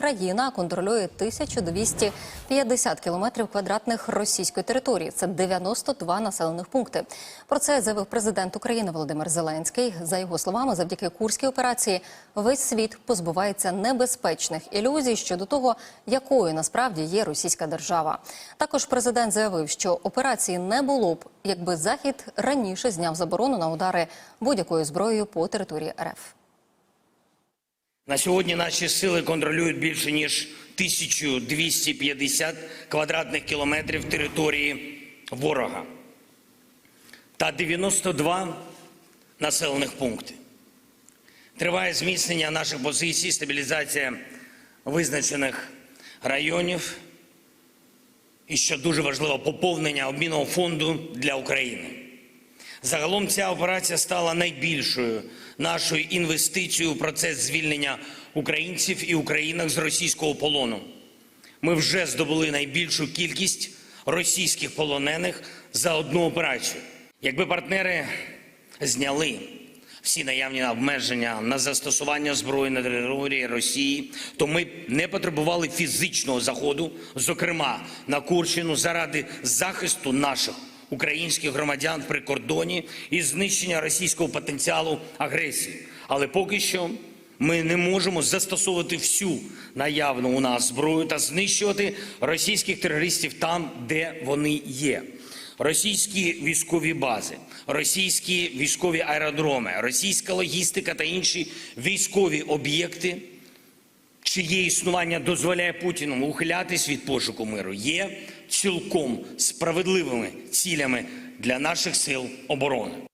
Україна контролює 1250 кілометрів квадратних російської території. Це 92 населених пункти. Про це заявив президент України Володимир Зеленський. За його словами, завдяки курській операції весь світ позбувається небезпечних ілюзій щодо того, якою насправді є російська держава. Також президент заявив, що операції не було б, якби захід раніше зняв заборону на удари будь-якою зброєю по території РФ. На сьогодні наші сили контролюють більше ніж 1250 квадратних кілометрів території ворога та 92 населених пункти. Триває зміцнення наших позицій, стабілізація визначених районів і, що дуже важливо, поповнення обмінного фонду для України. Загалом ця операція стала найбільшою нашою інвестицією у процес звільнення українців і українок з російського полону. Ми вже здобули найбільшу кількість російських полонених за одну операцію. Якби партнери зняли всі наявні обмеження на застосування зброї на території Росії, то ми не потребували фізичного заходу, зокрема на Курщину, заради захисту наших українських громадян при кордоні і знищення російського потенціалу агресії. Але поки що ми не можемо застосовувати всю наявну у нас зброю та знищувати російських терористів там, де вони є. Російські військові бази, російські військові аеродроми, російська логістика та інші військові об'єкти, чиє існування дозволяє Путіну ухилятись від пошуку миру, є цілком справедливими цілями для наших сил оборони.